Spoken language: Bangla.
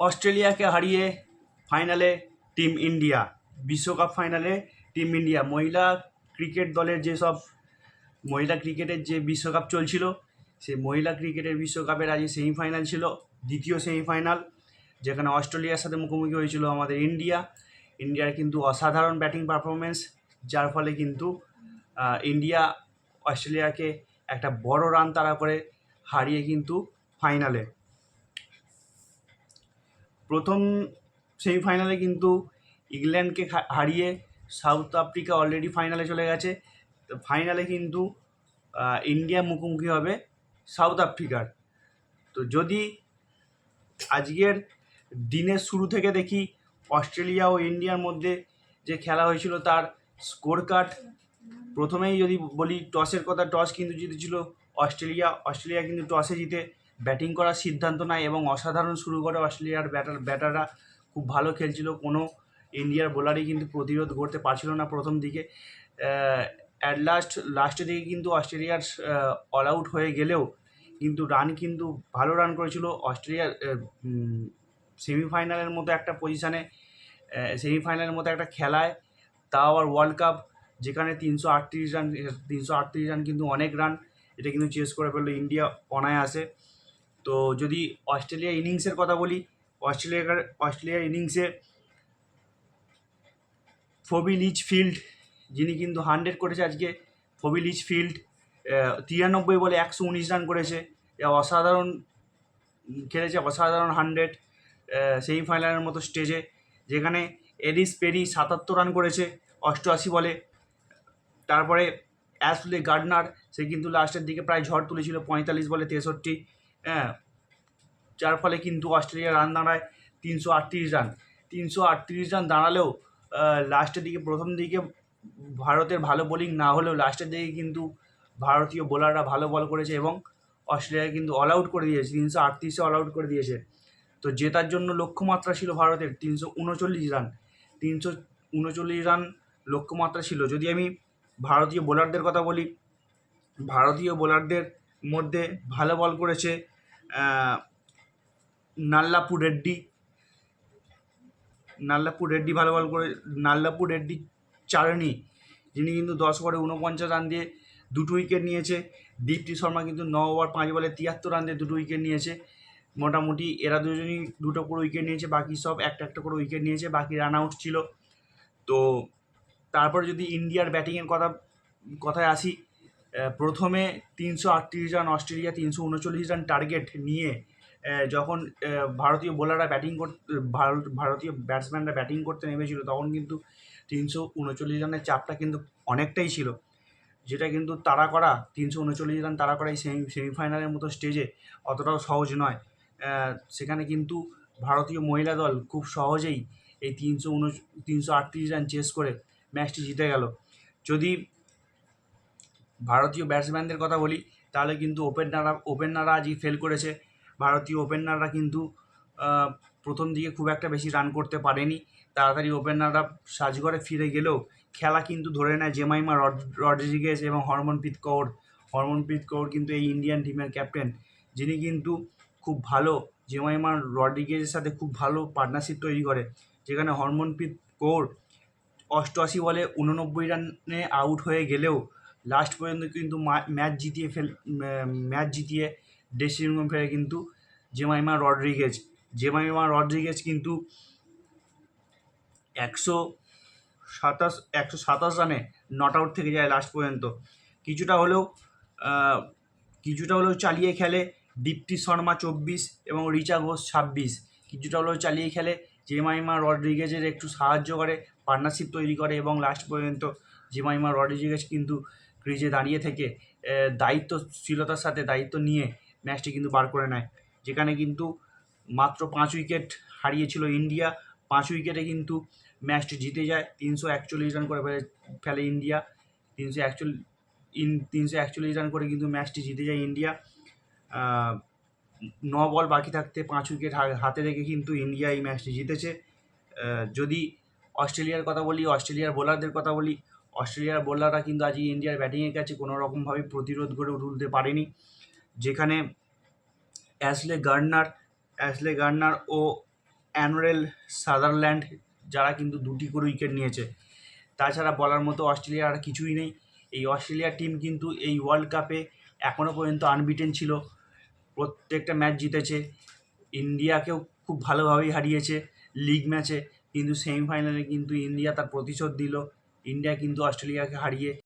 অস্ট্রেলিয়াকে হারিয়ে ফাইনালে টিম ইন্ডিয়া, বিশ্বকাপ ফাইনালে টিম ইন্ডিয়া। মহিলা ক্রিকেট দলের যেসব, মহিলা ক্রিকেটের যে বিশ্বকাপ চলছিল, সেই মহিলা ক্রিকেটের বিশ্বকাপের আজকে সেমিফাইনাল ছিল, দ্বিতীয় সেমিফাইনাল, যেখানে অস্ট্রেলিয়ার সাথে মুখোমুখি হয়েছিল আমাদের ইন্ডিয়া। ইন্ডিয়ার কিন্তু অসাধারণ ব্যাটিং পারফরমেন্স যার ফলে কিন্তু ইন্ডিয়া অস্ট্রেলিয়াকে একটা বড় রান তাড়া করে হারিয়ে কিন্তু ফাইনালে। প্রথম সেমিফাইনালে কিন্তু ইংল্যান্ডকে হারিয়ে সাউথ আফ্রিকা অলরেডি ফাইনালে চলে গেছে। তো ফাইনালে কিন্তু ইন্ডিয়া মুখোমুখি হবে সাউথ আফ্রিকার তো যদি আজকের দিনের শুরু থেকে দেখি, অস্ট্রেলিয়া ও ইন্ডিয়ার মধ্যে যে খেলা হয়েছিল তার স্কোর কার্ড প্রথমেই যদি বলি টসের কথা টস কিন্তু জিতেছিল অস্ট্রেলিয়া। অস্ট্রেলিয়া কিন্তু টসে জিতে ব্যাটিং করার সিদ্ধান্ত নেয় এবং অসাধারণ শুরু করে অস্ট্রেলিয়ার ব্যাটার, ব্যাটাররা খুব ভালো খেলছিল। কোনো ইন্ডিয়ার বোলারই কিন্তু প্রতিরোধ করতে পারছিল না প্রথম দিকে। অ্যাট লাস্ট লাস্টের দিকে কিন্তু অস্ট্রেলিয়ার অল আউট হয়ে গেলেও কিন্তু রান কিন্তু ভালো রান করেছিল। অস্ট্রেলিয়ার সেমিফাইনালের মতো একটা পজিশানে সেমিফাইনালের মতো একটা খেলায় তাও আবার ওয়ার্ল্ড কাপ যেখানে তিনশো আটত্রিশ রান তিনশো আটত্রিশ রান কিন্তু অনেক রান এটা কিন্তু চেস করে ফেলল। ইন্ডিয়া অনায়াসে তো যদি অস্ট্রেলিয়া ইনিংসের কথা বলি অস্ট্রেলিয়ার অস্ট্রেলিয়ার ইনিংসে ফবি লিচ ফিল্ড, যিনি কিন্তু হান্ড্রেড করেছে আজকে, ফবি লিচ ফিল্ড তিরানব্বই বলে একশো উনিশ রান করেছে। অসাধারণ খেলেছে, অসাধারণ হান্ড্রেড সেমিফাইনালের মতো স্টেজে, যেখানে এলিস পেরি সাতাত্তর রান করেছে, অষ্টআশি বলে। তারপরে অ্যাসলে গার্ডনার, সে কিন্তু লাস্টের দিকে প্রায় ঝড় তুলেছিল, পঁয়তাল্লিশ বলে তেষট্টি। হ্যাঁ যার ফলে কিন্তু অস্ট্রেলিয়া রান দাঁড়ায় তিনশো আটত্রিশ রান। তিনশো আটত্রিশ রান দাঁড়ালেও লাস্টের দিকে, প্রথম দিকে ভারতের ভালো বোলিং না হলেও লাস্টের দিকে কিন্তু ভারতীয় বোলাররা ভালো বল করেছে এবং অস্ট্রেলিয়া কিন্তু অল আউট করে দিয়েছে, তিনশো আটত্রিশে অল আউট করে দিয়েছে। তো জেতার জন্য লক্ষ্যমাত্রা ছিল ভারতের তিনশো উনচল্লিশ রান। তিনশো উনচল্লিশ রান লক্ষ্যমাত্রা ছিল। যদি আমি ভারতীয় বোলারদের কথা বলি, ভারতীয় বোলারদের মধ্যে ভালো বল করেছে আহ, নাল্লাপু রেড্ডি। নাল্লাপু রেড্ডি ভালো ভালো করে নাল্লাপু রেড্ডি চারণী যিনি কিন্তু দশ ওভারে উনপঞ্চাশ রান দিয়ে দুটো উইকেট নিয়েছে। দীপ্তি শর্মা কিন্তু ন ওভার পাঁচ বলে তিয়াত্তর রান দিয়ে দুটো উইকেট নিয়েছে। মোটামুটি এরা দুজনই দুটো করে উইকেট নিয়েছে বাকি সব একটা একটা করে উইকেট নিয়েছে বাকি রান আউট ছিল। তো তারপর যদি ইন্ডিয়ার ব্যাটিংয়ের কথা কথায় আসি প্রথমে তিনশো আটত্রিশ রান, অস্ট্রেলিয়া তিনশো উনচল্লিশ রান টার্গেট নিয়ে যখন ভারতীয় বোলাররা ব্যাটিং করতে ভারত ভারতীয় ব্যাটসম্যানরা ব্যাটিং করতে নেমেছিল, তখন কিন্তু তিনশো উনচল্লিশ রানের চাপটা কিন্তু অনেকটাই ছিল। যেটা কিন্তু তারা করা, তিনশো উনচল্লিশ রান তারা করা এই সেমি সেমিফাইনালের মতো স্টেজে অতটাও সহজ নয়। সেখানে কিন্তু ভারতীয় মহিলা দল খুব সহজেই এই তিনশো উন তিনশো আটত্রিশ রান চেস করে ম্যাচটি জিতে গেল। যদি ভারতীয় ব্যাটসম্যানদের কথা বলি, তাহলে কিন্তু ওপেনাররা ওপেনাররা আজই ফেল করেছে। ভারতীয় ওপেনাররা কিন্তু প্রথম দিকে খুব একটা বেশি রান করতে পারেনি। তাড়াতাড়ি ওপেনাররা সাজঘরে ফিরে গেলেও খেলা কিন্তু ধরে নেয় জেমাইমা রড, রড্রিগেজ এবং হরমনপ্রীত কৌর। হরমনপ্রীত কৌর কিন্তু এই ইন্ডিয়ান টিমের ক্যাপ্টেন যিনি কিন্তু খুব ভালো, জেমাইমা রড্রিগেজের সাথে খুব ভালো পার্টনারশিপ তৈরি করে, যেখানে হরমনপ্রীত কৌর অষ্টআশি বলে উননব্বই রানে আউট হয়ে গেলেও লাস্ট পর্যন্ত কিন্তু ম্যাচ জিতিয়ে ফেল ম্যাচ জিতিয়ে ড্রেসিং রুমে ফেরে কিন্তু জেমাইমা রড্রিগেজ। জেমাইমা রড্রিগেজ কিন্তু একশো সাতাশ একশো সাতাশ রানে নট আউট থেকে যায় লাস্ট পর্যন্ত। কিছুটা হলেও কিছুটা হলেও চালিয়ে খেলে দীপ্তি শর্মা চব্বিশ এবং রিচা ঘোষ ছাব্বিশ। কিছুটা হলেও চালিয়ে খেলে জেমাইমা রড্রিগেজের একটু সাহায্য করে পার্টনারশিপ তৈরি করে এবং লাস্ট পর্যন্ত জেমাইমা রড্রিগেজ কিন্তু ক্রিজে দাঁড়িয়ে থেকে দায়িত্বশীলতার সাথে দায়িত্ব নিয়ে ম্যাচটি কিন্তু বার করে নেয়। যেখানে কিন্তু মাত্র পাঁচ উইকেট হারিয়েছিল ইন্ডিয়া। পাঁচ উইকেটে কিন্তু ম্যাচটি জিতে যায়। তিনশো একচল্লিশ রান করে ফেলে ফেলে ইন্ডিয়া। তিনশো একচল্লিশ, ইন, তিনশো একচল্লিশ রান করে কিন্তু ম্যাচটি জিতে যায় ইন্ডিয়া। ন বল বাকি থাকতে পাঁচ উইকেট হাতে রেখে কিন্তু ইন্ডিয়া এই ম্যাচটি জিতেছে। যদি অস্ট্রেলিয়ার কথা বলি, অস্ট্রেলিয়ার বোলারদের কথা বলি অস্ট্রেলিয়ার বোলাররা কিন্তু আজ ইন্ডিয়ার ব্যাটিংয়ের কাছে কোনো রকমভাবে প্রতিরোধ গড়ে তুলতে পারেনি। যেখানে অ্যাসলে গার্নার অ্যাসলে গার্নার ও অ্যানোরেল সাদারল্যান্ড যারা কিন্তু দুটি করে উইকেট নিয়েছে। তাছাড়া বলার মতো অস্ট্রেলিয়ার আর কিছুই নেই। এই অস্ট্রেলিয়া টিম কিন্তু এই ওয়ার্ল্ড কাপে এখনও পর্যন্ত আনবিটেন ছিল। প্রত্যেকটা ম্যাচ জিতেছে। ইন্ডিয়াকেও খুব ভালোভাবেই হারিয়েছে লিগ ম্যাচে। কিন্তু সেমিফাইনালে কিন্তু ইন্ডিয়া তার প্রতিশোধ দিল। ইন্ডিয়া কিন্তু অস্ট্রেলিয়াকে হারিয়ে